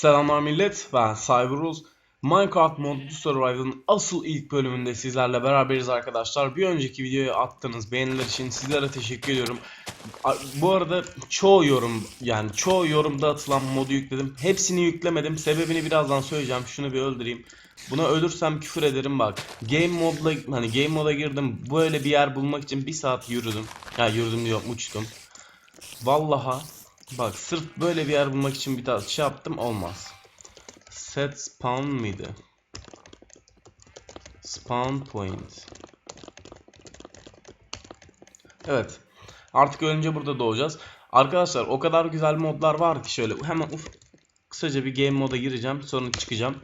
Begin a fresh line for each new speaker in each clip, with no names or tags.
Selamlar millet, ben Cyberuz. Minecraft Modlu Survival'ın asıl ilk bölümünde sizlerle beraberiz arkadaşlar. Bir önceki videoya attığınız beğeniler için sizlere teşekkür ediyorum. Bu arada çoğu yorum yani çoğu yorumda atılan modu yükledim. Hepsini yüklemedim. Sebebini birazdan söyleyeceğim. Şunu bir öldüreyim. Buna ölürsem küfür ederim bak. Game modla hani game moda girdim. Böyle bir yer bulmak için bir saat yürüdüm. Ya yürüdüm diyorum uçtum. Vallaha bak sırf böyle bir yer bulmak için bir daha şey yaptım olmaz. Set spawn mıydı? Spawn point. Evet. Artık önce burada doğacağız. Arkadaşlar o kadar güzel modlar var ki şöyle hemen uf, kısaca bir game moda gireceğim sonra çıkacağım.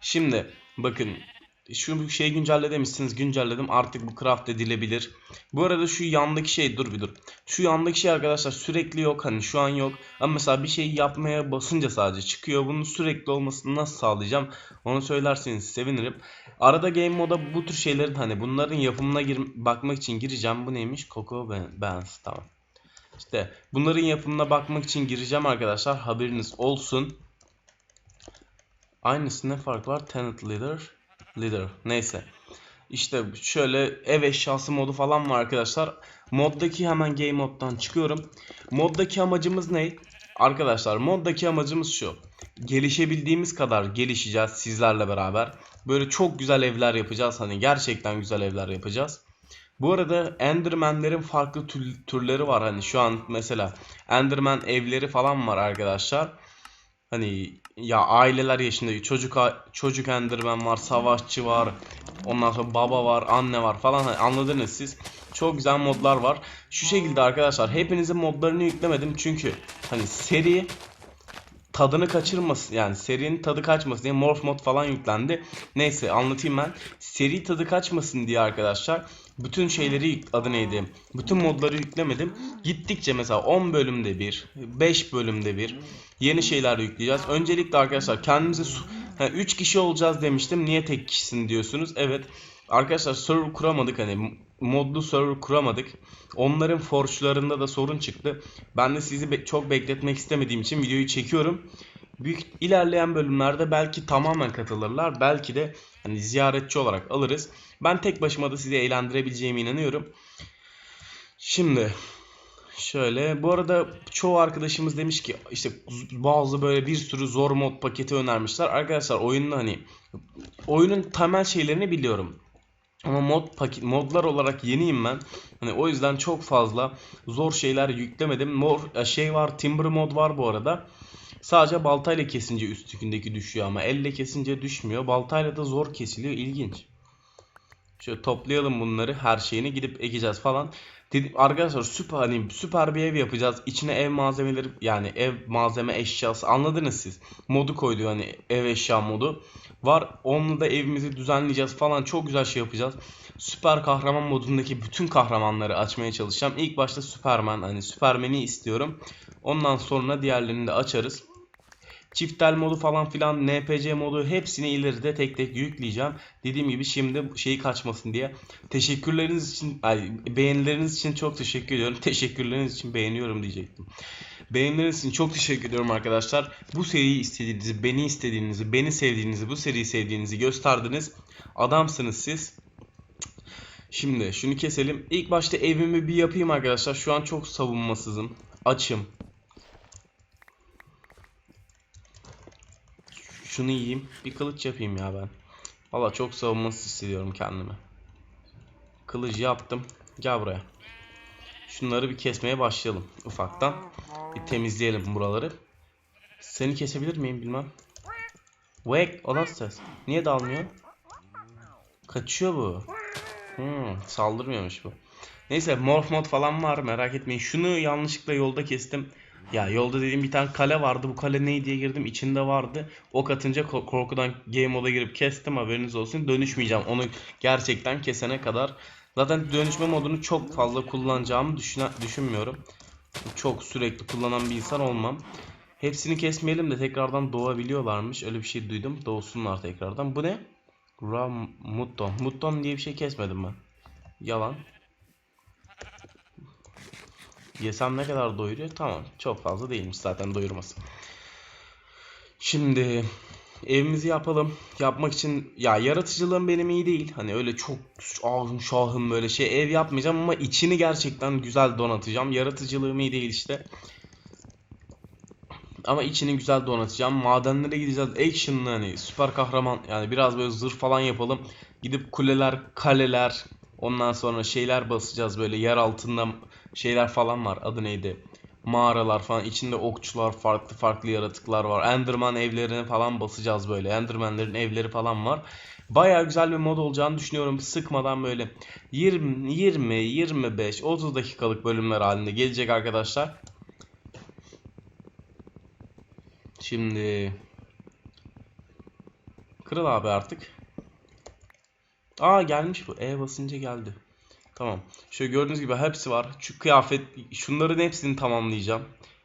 Şimdi bakın şu şeyi güncelledemişsiniz güncelledim artık bu craft edilebilir. Bu arada şu yandaki şey dur bir dur. Şu yandaki şey arkadaşlar sürekli yok hani şu an yok. Ama mesela bir şeyi yapmaya basınca sadece çıkıyor. Bunun sürekli olmasını nasıl sağlayacağım onu söylerseniz sevinirim. Arada game moda bu tür şeylerin hani bunların yapımına gir bakmak için gireceğim. Bu neymiş? Coco Bands tamam. İşte bunların yapımına bakmak için gireceğim arkadaşlar. Haberiniz olsun. Aynısı ne fark var? Tenant Leader. Leader. Neyse. İşte şöyle ev eşyası modu falan var arkadaşlar. Moddaki hemen game moddan çıkıyorum. Moddaki amacımız ne? Arkadaşlar moddaki amacımız şu. Gelişebildiğimiz kadar gelişeceğiz sizlerle beraber. Böyle çok güzel evler yapacağız. Hani gerçekten güzel evler yapacağız. Bu arada Enderman'lerin farklı tür- türleri var. Hani şu an mesela Enderman evleri falan var arkadaşlar. Hani ya aileler yaşında çocuk çocuk Enderman var, savaşçı var. Ondan sonra baba var, anne var falan Hani anladınız siz. Çok güzel modlar var. Şu şekilde arkadaşlar hepinizin modlarını yüklemedim çünkü hani seri tadını kaçırmasın yani serinin tadı kaçmasın diye morph mod falan yüklendi. Neyse anlatayım ben. Seri tadı kaçmasın diye arkadaşlar bütün şeyleri adı neydi? Bütün modları yüklemedim. Gittikçe mesela 10 bölümde bir, 5 bölümde bir yeni şeyler yükleyeceğiz. Öncelikle arkadaşlar kendimize 3 kişi olacağız demiştim. Niye tek kişisin diyorsunuz? Evet. Arkadaşlar server kuramadık hani modlu server kuramadık. Onların forge'larında da sorun çıktı. Ben de sizi be- çok bekletmek istemediğim için videoyu çekiyorum. Büyük ilerleyen bölümlerde belki tamamen katılırlar. Belki de hani ziyaretçi olarak alırız. Ben tek başıma da sizi eğlendirebileceğime inanıyorum. Şimdi şöyle bu arada çoğu arkadaşımız demiş ki işte bazı böyle bir sürü zor mod paketi önermişler. Arkadaşlar oyunun hani oyunun temel şeylerini biliyorum. Ama mod paket modlar olarak yeniyim ben. Hani o yüzden çok fazla zor şeyler yüklemedim. Mor şey var, Timber mod var bu arada. Sadece baltayla kesince üstündeki düşüyor ama elle kesince düşmüyor. Baltayla da zor kesiliyor. İlginç. Şöyle toplayalım bunları. Her şeyini gidip ekeceğiz falan. Dedim, arkadaşlar süper hani süper bir ev yapacağız. İçine ev malzemeleri yani ev malzeme eşyası anladınız siz. Modu koydu hani ev eşya modu. Var. Onunla da evimizi düzenleyeceğiz falan. Çok güzel şey yapacağız. Süper kahraman modundaki bütün kahramanları açmaya çalışacağım. İlk başta Superman hani Superman'i istiyorum. Ondan sonra diğerlerini de açarız. Çiftel modu falan filan NPC modu hepsini ileride tek tek yükleyeceğim. Dediğim gibi şimdi şeyi kaçmasın diye. Teşekkürleriniz için, ay, beğenileriniz için çok teşekkür ediyorum. Teşekkürleriniz için beğeniyorum diyecektim. Beğenileriniz için çok teşekkür ediyorum arkadaşlar. Bu seriyi istediğinizi, beni istediğinizi, beni sevdiğinizi, bu seriyi sevdiğinizi gösterdiniz. Adamsınız siz. Şimdi şunu keselim. İlk başta evimi bir yapayım arkadaşlar. Şu an çok savunmasızım. Açım. Şunu yiyeyim. Bir kılıç yapayım ya ben. Valla çok savunmasız hissediyorum kendimi. Kılıcı yaptım. Gel buraya. Şunları bir kesmeye başlayalım ufaktan. Bir temizleyelim buraları. Seni kesebilir miyim bilmem. Wake o nasıl ses? Niye dalmıyor? Kaçıyor bu. Hmm, saldırmıyormuş bu. Neyse morph mod falan var merak etmeyin. Şunu yanlışlıkla yolda kestim. Ya yolda dediğim bir tane kale vardı. Bu kale ne diye girdim. içinde vardı. Ok atınca ko- korkudan game moda girip kestim haberiniz olsun. Dönüşmeyeceğim. Onu gerçekten kesene kadar. Zaten dönüşme modunu çok fazla kullanacağımı düşüne- düşünmüyorum. Çok sürekli kullanan bir insan olmam. Hepsini kesmeyelim de tekrardan doğabiliyorlarmış. Öyle bir şey duydum. Doğsunlar tekrardan. Bu ne? Ram Mutton. Mutton diye bir şey kesmedim ben. Yalan. Yesem ne kadar doyuruyor? Tamam. Çok fazla değilmiş zaten doyurması. Şimdi evimizi yapalım. Yapmak için ya yaratıcılığım benim iyi değil. Hani öyle çok ahım şahım böyle şey ev yapmayacağım ama içini gerçekten güzel donatacağım. Yaratıcılığım iyi değil işte. Ama içini güzel donatacağım. Madenlere gideceğiz. Action'lı hani süper kahraman yani biraz böyle zırh falan yapalım. Gidip kuleler, kaleler, ondan sonra şeyler basacağız böyle yer altında şeyler falan var. Adı neydi? Mağaralar falan. içinde okçular, farklı farklı yaratıklar var. Enderman evlerini falan basacağız böyle. Enderman'lerin evleri falan var. Baya güzel bir mod olacağını düşünüyorum. Sıkmadan böyle 20, 20, 25, 30 dakikalık bölümler halinde gelecek arkadaşlar. Şimdi kırıl abi artık. Aa gelmiş bu. E basınca geldi. Tamam. Şöyle gördüğünüz gibi hepsi var. Şu kıyafet şunların hepsini tamamlayacağım.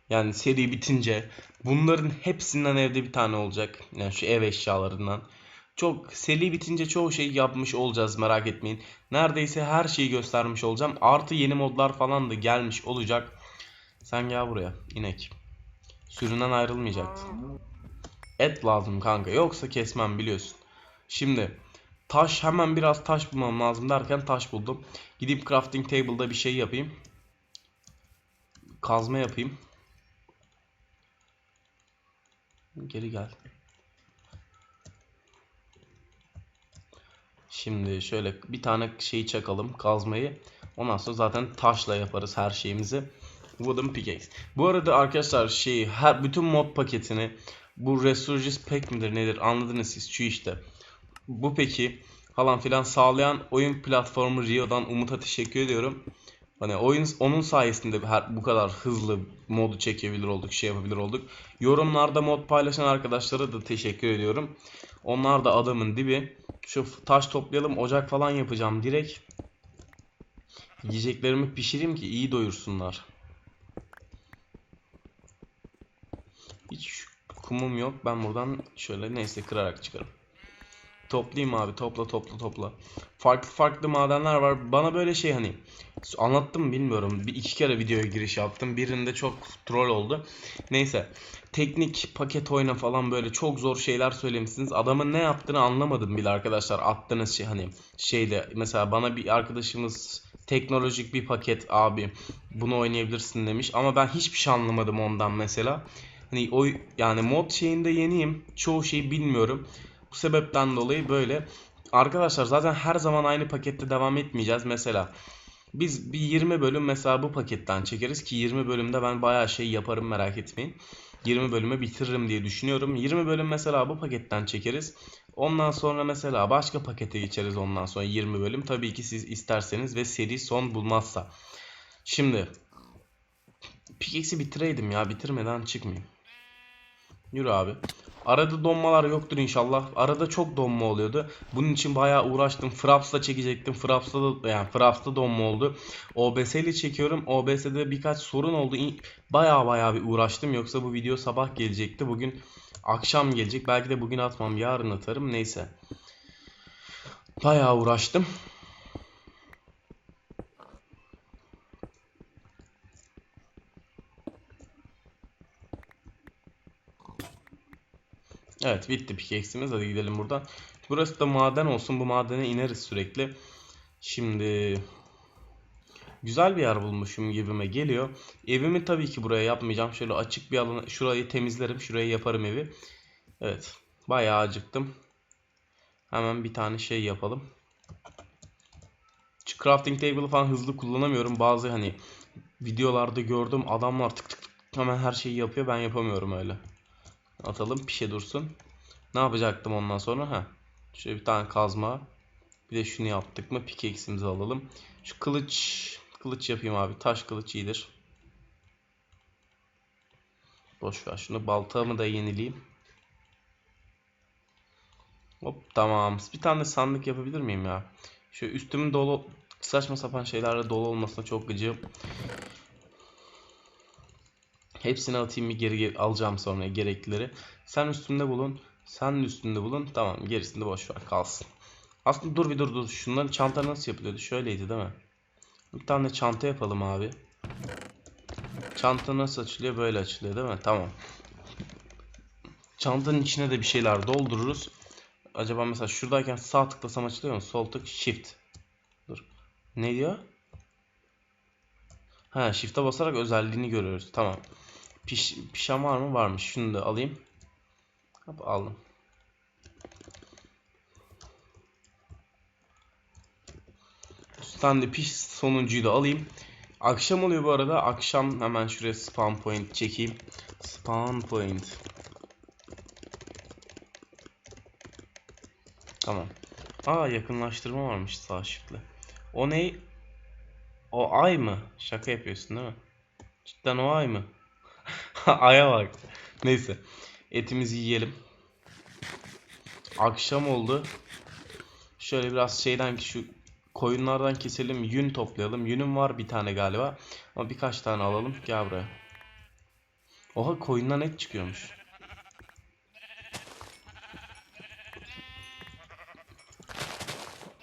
Yani seri bitince bunların hepsinden evde bir tane olacak. Yani şu ev eşyalarından. Çok seri bitince çoğu şeyi yapmış olacağız merak etmeyin. Neredeyse her şeyi göstermiş olacağım. Artı yeni modlar falan da gelmiş olacak. Sen gel buraya inek. Süründen ayrılmayacaktı. Et lazım kanka. Yoksa kesmem biliyorsun. Şimdi taş hemen biraz taş bulmam lazım derken taş buldum. Gidip crafting table'da bir şey yapayım. Kazma yapayım. Geri gel. Şimdi şöyle bir tane şeyi çakalım kazmayı. Ondan sonra zaten taşla yaparız her şeyimizi. Wooden pickaxe. Bu arada arkadaşlar şeyi her bütün mod paketini bu Resurgis Pack midir nedir anladınız siz şu işte. Bu peki falan filan sağlayan oyun platformu Rio'dan Umut'a teşekkür ediyorum. Hani oyun onun sayesinde her, bu kadar hızlı modu çekebilir olduk, şey yapabilir olduk. Yorumlarda mod paylaşan arkadaşlara da teşekkür ediyorum. Onlar da adamın dibi. Şu taş toplayalım, ocak falan yapacağım direkt. Yiyeceklerimi pişireyim ki iyi doyursunlar. Hiç kumum yok. Ben buradan şöyle neyse kırarak çıkarım. Toplayayım abi. Topla topla topla. Farklı farklı madenler var. Bana böyle şey hani anlattım bilmiyorum. Bir iki kere videoya giriş yaptım. Birinde çok troll oldu. Neyse. Teknik paket oyna falan böyle çok zor şeyler söylemişsiniz. Adamın ne yaptığını anlamadım bile arkadaşlar. Attığınız şey hani şeyde mesela bana bir arkadaşımız teknolojik bir paket abi bunu oynayabilirsin demiş. Ama ben hiçbir şey anlamadım ondan mesela. Hani o yani mod şeyinde yeniyim. Çoğu şeyi bilmiyorum. Bu sebepten dolayı böyle. Arkadaşlar zaten her zaman aynı pakette devam etmeyeceğiz. Mesela biz bir 20 bölüm mesela bu paketten çekeriz ki 20 bölümde ben bayağı şey yaparım merak etmeyin. 20 bölümü bitiririm diye düşünüyorum. 20 bölüm mesela bu paketten çekeriz. Ondan sonra mesela başka pakete geçeriz ondan sonra 20 bölüm. Tabii ki siz isterseniz ve seri son bulmazsa. Şimdi Pickaxe'i bitireydim ya bitirmeden çıkmayayım. Yürü abi. Arada donmalar yoktur inşallah. Arada çok donma oluyordu. Bunun için bayağı uğraştım. Fraps'la çekecektim. Fraps'ta da yani Fraps'ta donma oldu. OBS ile çekiyorum. OBS'de birkaç sorun oldu. Bayağı bayağı bir uğraştım. Yoksa bu video sabah gelecekti. Bugün akşam gelecek. Belki de bugün atmam. Yarın atarım. Neyse. Bayağı uğraştım. Evet bitti pickaxe'imiz. Hadi gidelim buradan. Burası da maden olsun. Bu madene ineriz sürekli. Şimdi güzel bir yer bulmuşum gibime geliyor. Evimi tabii ki buraya yapmayacağım. Şöyle açık bir alanı şurayı temizlerim. Şuraya yaparım evi. Evet. Bayağı acıktım. Hemen bir tane şey yapalım. Şu crafting table falan hızlı kullanamıyorum. Bazı hani videolarda gördüm adamlar tık tık tık hemen her şeyi yapıyor. Ben yapamıyorum öyle. Atalım pişe dursun. Ne yapacaktım ondan sonra? Ha. Şöyle bir tane kazma. Bir de şunu yaptık mı pickaxe'imizi alalım. Şu kılıç kılıç yapayım abi. Taş kılıç iyidir. Boş ver şunu. Baltamı da yenileyim. Hop tamam. Bir tane sandık yapabilir miyim ya? Şu üstümün dolu saçma sapan şeylerle dolu olmasına çok gıcığım. Hepsini atayım bir geri, alacağım sonra gereklileri. Sen üstünde bulun. Sen üstünde bulun. Tamam gerisini de boş ver kalsın. Aslında dur bir dur dur. Şunların çanta nasıl yapılıyordu? Şöyleydi değil mi? Bir tane çanta yapalım abi. Çanta nasıl açılıyor? Böyle açılıyor değil mi? Tamam. Çantanın içine de bir şeyler doldururuz. Acaba mesela şuradayken sağ tıklasam açılıyor mu? Sol tık shift. Dur. Ne diyor? Ha shift'e basarak özelliğini görüyoruz. Tamam. Piş, pişan var mı? Varmış. Şunu da alayım. Hop aldım. Üstten piş sonuncuyu da alayım. Akşam oluyor bu arada. Akşam hemen şuraya spawn point çekeyim. Spawn point. Tamam. Aa yakınlaştırma varmış sağ shift'le. O ne? O ay mı? Şaka yapıyorsun değil mi? Cidden o ay mı? Aya bak. Neyse. Etimizi yiyelim. Akşam oldu. Şöyle biraz şeyden şu koyunlardan keselim. Yün toplayalım. Yünüm var bir tane galiba. Ama birkaç tane alalım. Gel buraya. Oha koyundan et çıkıyormuş.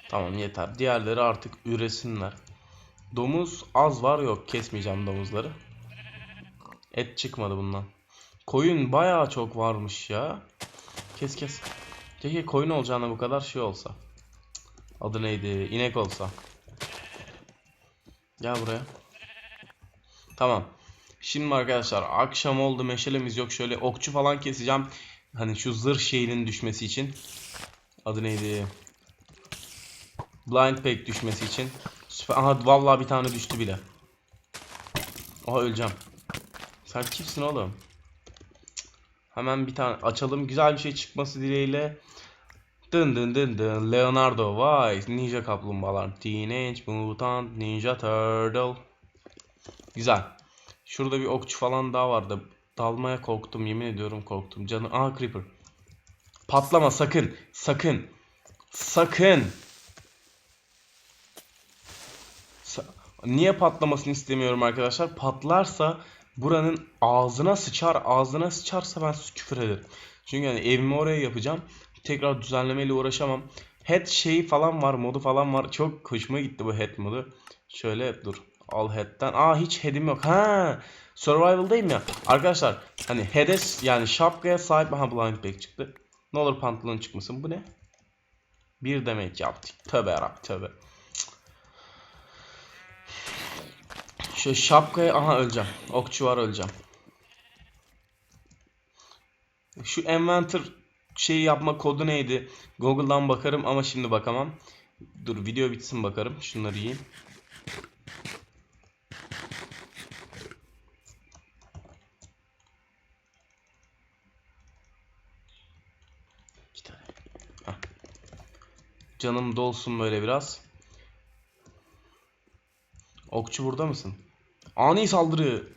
Tamam yeter. Diğerleri artık üresinler. Domuz az var yok. Kesmeyeceğim domuzları. Et çıkmadı bundan. Koyun bayağı çok varmış ya. Kes kes. Keşke koyun olacağına bu kadar şey olsa. Adı neydi? İnek olsa. Gel buraya. Tamam. Şimdi arkadaşlar akşam oldu meşalemiz yok. Şöyle okçu falan keseceğim. Hani şu zırh şeyinin düşmesi için. Adı neydi? Blind pack düşmesi için. Süper. Aha vallahi bir tane düştü bile. Aha öleceğim. Sen kimsin oğlum? Hemen bir tane açalım. Güzel bir şey çıkması dileğiyle. Dın dın dın dın. Leonardo Wise. Ninja kaplumbağalar. Teenage Mutant Ninja Turtle. Güzel. Şurada bir okçu falan daha vardı. Dalmaya korktum. Yemin ediyorum korktum. Canım. Aha Creeper. Patlama sakın. Sakın. Sakın. Sa- Niye patlamasını istemiyorum arkadaşlar? Patlarsa buranın ağzına sıçar. Ağzına sıçarsa ben küfür ederim. Çünkü yani evimi oraya yapacağım. Tekrar düzenlemeyle uğraşamam. Head şeyi falan var, modu falan var. Çok hoşuma gitti bu head modu. Şöyle dur. Al head'den. Aa hiç head'im yok. Ha! Survival'dayım ya. Arkadaşlar hani head'e yani şapkaya sahip aha blind pack çıktı. Ne olur pantolon çıkmasın. Bu ne? Bir demek yaptık. Tövbe yarabbim tövbe. Şu şapkaya aha öleceğim. Okçu var öleceğim. Şu Inventor şeyi yapma kodu neydi? Google'dan bakarım ama şimdi bakamam. Dur video bitsin bakarım. Şunları yiyeyim. Canım dolsun böyle biraz. Okçu burada mısın? Ani saldırı.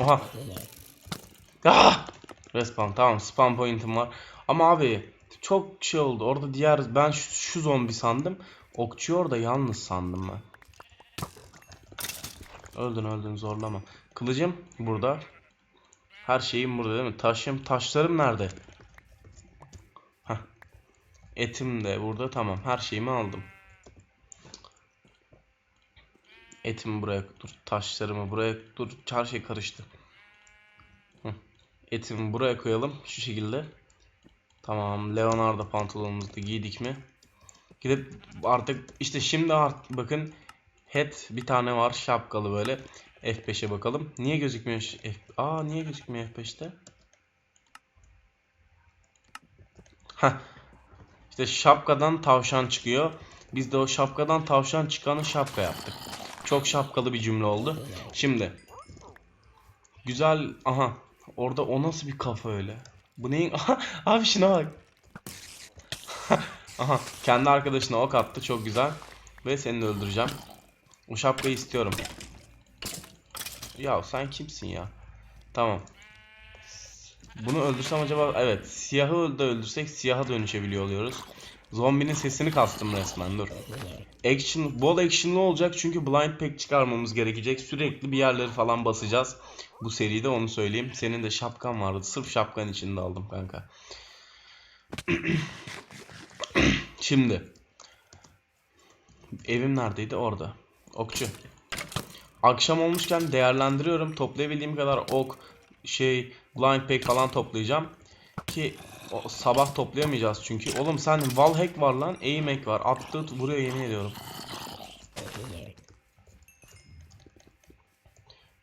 Oha. Ah! Respawn tamam spam point'im var. Ama abi çok şey oldu. Orada diğer ben şu, şu zombi sandım. Okçuyu orada yalnız sandım ben. Öldün öldün zorlama. Kılıcım burada. Her şeyim burada değil mi? Taşım, taşlarım nerede? Heh. Etim de burada tamam. Her şeyimi aldım. Etimi buraya dur. Taşlarımı buraya dur. Her şey karıştı. Etimi buraya koyalım. Şu şekilde. Tamam. Leonardo pantolonumuzu da giydik mi? Gidip artık işte şimdi artık bakın head bir tane var şapkalı böyle. F5'e bakalım. Niye gözükmüyor? F Aa niye gözükmüyor F5'te? Heh. İşte şapkadan tavşan çıkıyor. Biz de o şapkadan tavşan çıkanı şapka yaptık. Çok şapkalı bir cümle oldu. Şimdi. Güzel. Aha. Orada o nasıl bir kafa öyle? Bu neyin? Abi şuna bak. Aha. Kendi arkadaşına ok attı. Çok güzel. Ve seni öldüreceğim. O şapkayı istiyorum. Ya sen kimsin ya? Tamam. Bunu öldürsem acaba evet siyahı da öldürsek siyaha dönüşebiliyor oluyoruz. Zombinin sesini kastım resmen dur. Action, bol action'lı olacak çünkü blind pack çıkarmamız gerekecek. Sürekli bir yerleri falan basacağız. Bu seride onu söyleyeyim. Senin de şapkan vardı. Sırf şapkan içinde aldım kanka. Şimdi. Evim neredeydi? Orada. Okçu. Akşam olmuşken değerlendiriyorum. Toplayabildiğim kadar ok, şey blind pack falan toplayacağım. Ki o, sabah toplayamayacağız çünkü. Oğlum sen wall var lan. Aim hack var. Attığı vuruyor yemin ediyorum.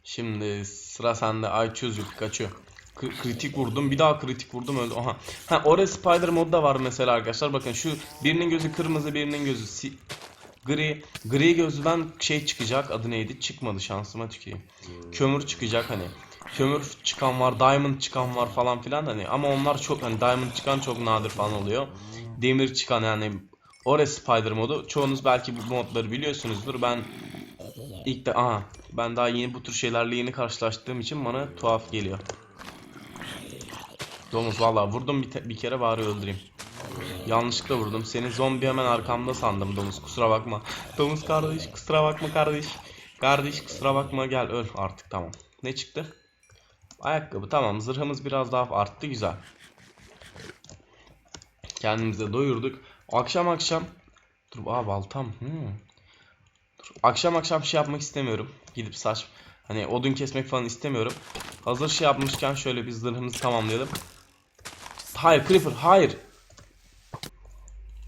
Şimdi sıra sende. Ay çözük kaçıyor. K- kritik vurdum. Bir daha kritik vurdum öldü. Aha. Ha oraya spider mod da var mesela arkadaşlar. Bakın şu birinin gözü kırmızı birinin gözü si gri. Gri gözlüden şey çıkacak. Adı neydi? Çıkmadı şansıma tükeyim. Kömür çıkacak hani. Kömür çıkan var, diamond çıkan var falan filan hani ama onlar çok hani diamond çıkan çok nadir falan oluyor. Demir çıkan yani Ore Spider modu. Çoğunuz belki bu modları biliyorsunuzdur. Ben ilk de aha ben daha yeni bu tür şeylerle yeni karşılaştığım için bana tuhaf geliyor. Domuz valla vurdum bir, bir kere bari öldüreyim. Yanlışlıkla vurdum. Seni zombi hemen arkamda sandım domuz. Kusura bakma. Domuz kardeş kusura bakma kardeş. Kardeş kusura bakma gel öl artık tamam. Ne çıktı? Ayakkabı tamam. Zırhımız biraz daha arttı güzel. Kendimize doyurduk. Akşam akşam Dur aa baltam. Hmm. Dur. Akşam akşam şey yapmak istemiyorum. Gidip saç hani odun kesmek falan istemiyorum. Hazır şey yapmışken şöyle bir zırhımızı tamamlayalım. Hayır Creeper hayır.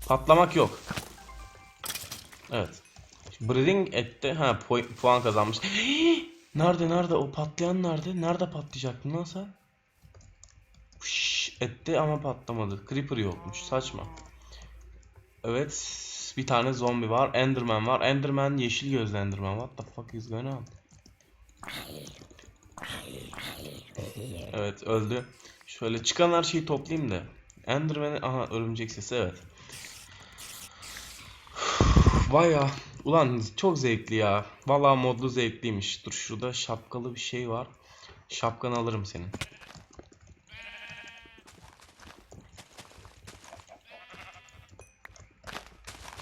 Patlamak yok. Evet. Breeding etti. Ha pu- puan kazanmış. nerede nerede o patlayan nerede? Nerede patlayacaktı lan sen? Etti ama patlamadı. Creeper yokmuş. Saçma. Evet. Bir tane zombi var. Enderman var. Enderman yeşil gözlü Enderman. What the fuck is going on? Evet öldü. Şöyle çıkan her şeyi toplayayım da. Enderman'e aha örümcek sesi evet. Baya ulan çok zevkli ya. Vallahi modlu zevkliymiş. Dur şurada şapkalı bir şey var. Şapkanı alırım senin.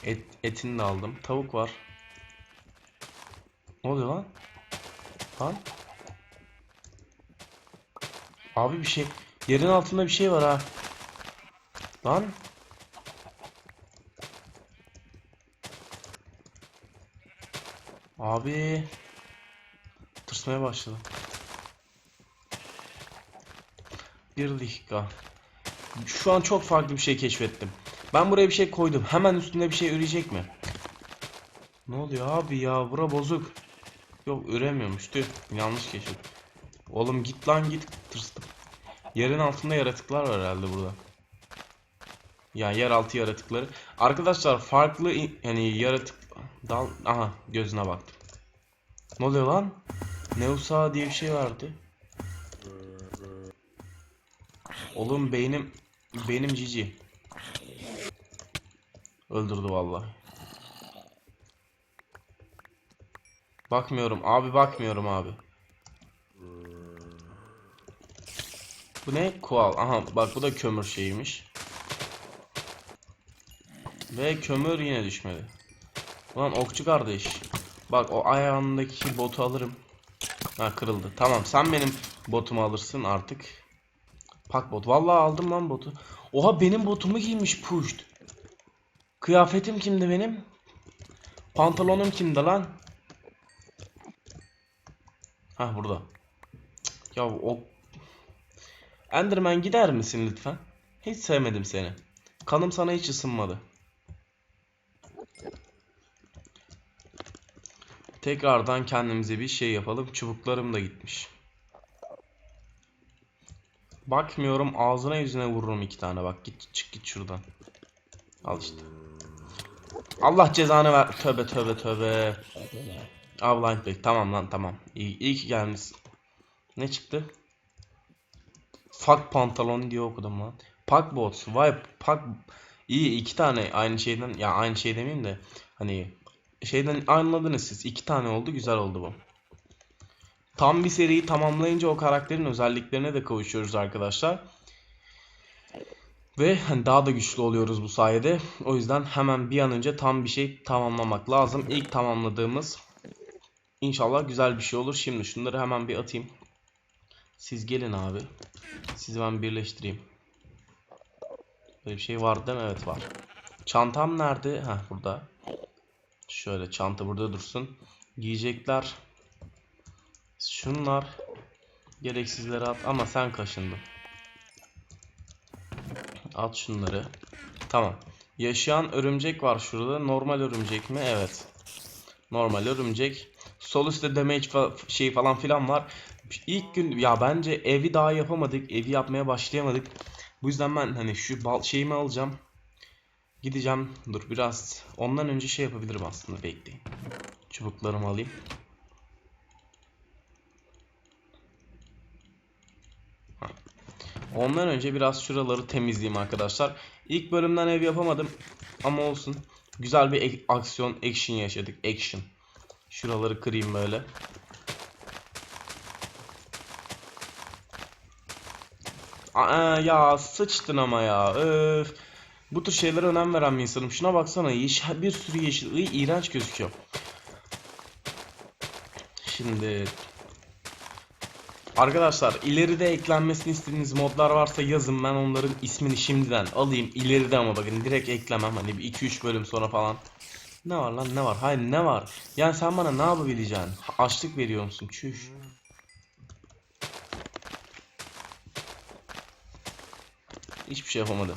Et, etini de aldım. Tavuk var. Ne oluyor lan? Lan? Abi bir şey. Yerin altında bir şey var ha. Lan? Abi. Tırsmaya başladım. Bir dakika. Şu an çok farklı bir şey keşfettim. Ben buraya bir şey koydum. Hemen üstünde bir şey üreyecek mi? Ne oluyor abi ya? Bura bozuk. Yok üremiyormuş. Tüh. Yanlış keşif. Oğlum git lan git. Tırstım. Yerin altında yaratıklar var herhalde burada. Ya yeraltı yaratıkları. Arkadaşlar farklı yani yaratık dal aha gözüne baktım. Ne oluyor lan? Neusa diye bir şey vardı. Oğlum beynim benim cici. Öldürdü vallahi. Bakmıyorum abi bakmıyorum abi. Bu ne? Koal. Aha bak bu da kömür şeyiymiş. Ve kömür yine düşmedi. Ulan okçu kardeş. Bak o ayağındaki botu alırım. Ha kırıldı. Tamam sen benim botumu alırsın artık. Pak bot. Vallahi aldım lan botu. Oha benim botumu giymiş pushed. Kıyafetim kimdi benim? Pantolonum kimdi lan? Ha burada. Ya o Enderman gider misin lütfen? Hiç sevmedim seni. Kanım sana hiç ısınmadı. Tekrardan kendimize bir şey yapalım. Çubuklarım da gitmiş. Bakmıyorum ağzına yüzüne vururum iki tane bak git çık git şuradan. Al işte. Allah cezanı ver. Tövbe tövbe tövbe. Aa blind bag. Tamam lan tamam. İyi, iyi ki gelmişsin. Ne çıktı? Fuck pantolon diye okudum lan. Pack bots. Vay pack. İyi iki tane aynı şeyden ya aynı şey demeyeyim de hani şeyden anladınız siz. İki tane oldu güzel oldu bu. Tam bir seriyi tamamlayınca o karakterin özelliklerine de kavuşuyoruz arkadaşlar. Ve hani daha da güçlü oluyoruz bu sayede. O yüzden hemen bir an önce tam bir şey tamamlamak lazım. İlk tamamladığımız inşallah güzel bir şey olur. Şimdi şunları hemen bir atayım. Siz gelin abi. Sizi ben birleştireyim. Böyle bir şey var değil mi? Evet var. Çantam nerede? Heh burada. Şöyle çanta burada dursun. Giyecekler. Şunlar. Gereksizleri at ama sen kaşındın. At şunları. Tamam. Yaşayan örümcek var şurada. Normal örümcek mi? Evet. Normal örümcek. Sol üstte damage fa- şey falan filan var. İlk gün ya bence evi daha yapamadık. Evi yapmaya başlayamadık. Bu yüzden ben hani şu bal şeyimi alacağım. Gideceğim. Dur biraz. Ondan önce şey yapabilirim aslında. Bekleyin. Çubuklarımı alayım. Ondan önce biraz şuraları temizleyeyim arkadaşlar. İlk bölümden ev yapamadım. Ama olsun. Güzel bir aksiyon, action yaşadık. Action. Şuraları kırayım böyle. Aa, ya sıçtın ama ya. Öf. Bu tür şeylere önem veren bir insanım. Şuna baksana. Yeşil, bir sürü yeşil. Iy, iğrenç gözüküyor. Şimdi Arkadaşlar ileride eklenmesini istediğiniz modlar varsa yazın ben onların ismini şimdiden alayım ileride ama bakın direkt eklemem hani bir 2-3 bölüm sonra falan Ne var lan ne var hayır ne var yani sen bana ne yapabileceksin açlık veriyor musun çüş Hiçbir şey yapamadım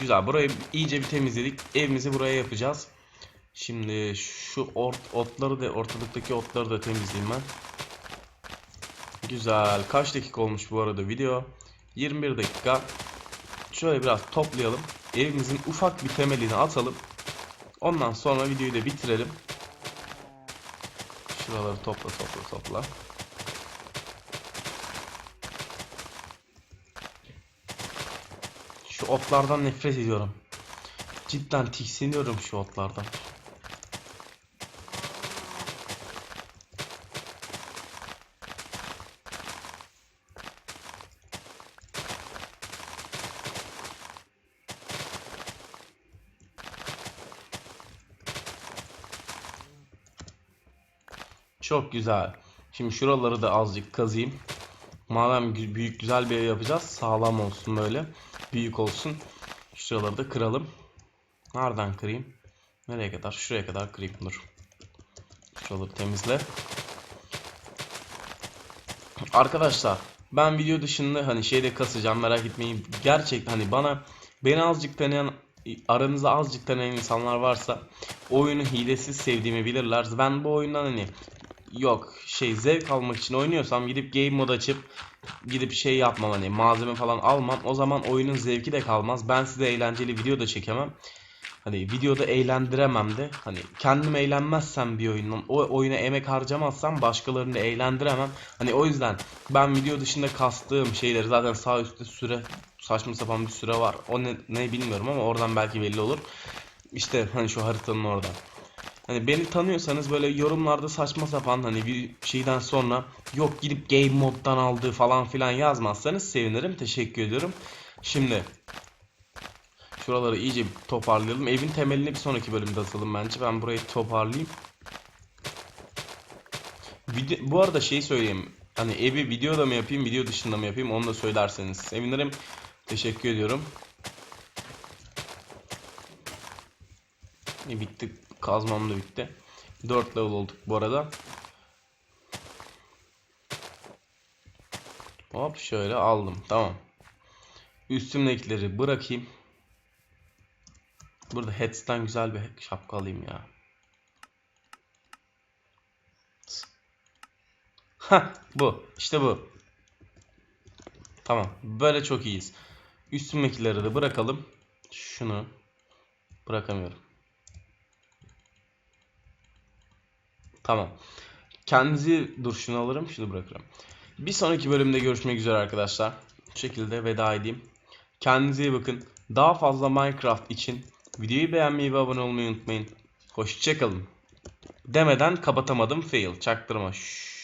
Güzel burayı iyice bir temizledik evimizi buraya yapacağız Şimdi şu ort, otları da ortalıktaki otları da temizleyeyim ben Güzel. Kaç dakika olmuş bu arada video? 21 dakika. Şöyle biraz toplayalım. Evimizin ufak bir temelini atalım. Ondan sonra videoyu da bitirelim. Şuraları topla topla topla. Otlardan nefret ediyorum. Cidden tiksiniyorum şu otlardan. Çok güzel. Şimdi şuraları da azıcık kazıyım. Madem büyük güzel bir ev yapacağız. Sağlam olsun böyle. Büyük olsun. Şuraları da kıralım. Nereden kırayım? Nereye kadar? Şuraya kadar kırayım. Dur. Şuraları temizle. Arkadaşlar ben video dışında hani şeyde kasacağım merak etmeyin. Gerçekten hani bana beni azıcık tanıyan aranızda azıcık tanıyan insanlar varsa oyunu hilesiz sevdiğimi bilirler. Ben bu oyundan hani yok şey zevk almak için oynuyorsam gidip game mod açıp gidip şey yapmam hani malzeme falan almam. O zaman oyunun zevki de kalmaz. Ben size eğlenceli video da çekemem. Hani videoda eğlendiremem de. Hani kendim eğlenmezsem bir oyundan, o oyuna emek harcamazsam başkalarını da eğlendiremem. Hani o yüzden ben video dışında kastığım şeyleri zaten sağ üstte süre saçma sapan bir süre var. O ne, ne bilmiyorum ama oradan belki belli olur. İşte hani şu haritanın orada. Hani beni tanıyorsanız böyle yorumlarda saçma sapan hani bir şeyden sonra yok gidip game moddan aldığı falan filan yazmazsanız sevinirim. Teşekkür ediyorum. Şimdi şuraları iyice toparlayalım. Evin temelini bir sonraki bölümde atalım bence. Ben burayı toparlayayım. Vide- bu arada şey söyleyeyim. Hani evi videoda mı yapayım, video dışında mı yapayım onu da söylerseniz sevinirim. Teşekkür ediyorum. E, bitti. Kazmam da bitti. 4 level olduk bu arada. Hop şöyle aldım. Tamam. Üstümdekileri bırakayım. Burada heads'ten güzel bir şapka alayım ya. Ha bu. İşte bu. Tamam. Böyle çok iyiyiz. Üstümdekileri de bırakalım. Şunu bırakamıyorum. Tamam. Kendinizi dur şunu alırım şunu bırakırım. Bir sonraki bölümde görüşmek üzere arkadaşlar. Bu şekilde veda edeyim. Kendinize iyi bakın. Daha fazla Minecraft için videoyu beğenmeyi ve abone olmayı unutmayın. Hoşçakalın. Demeden kapatamadım fail. Çaktırma. Şşş.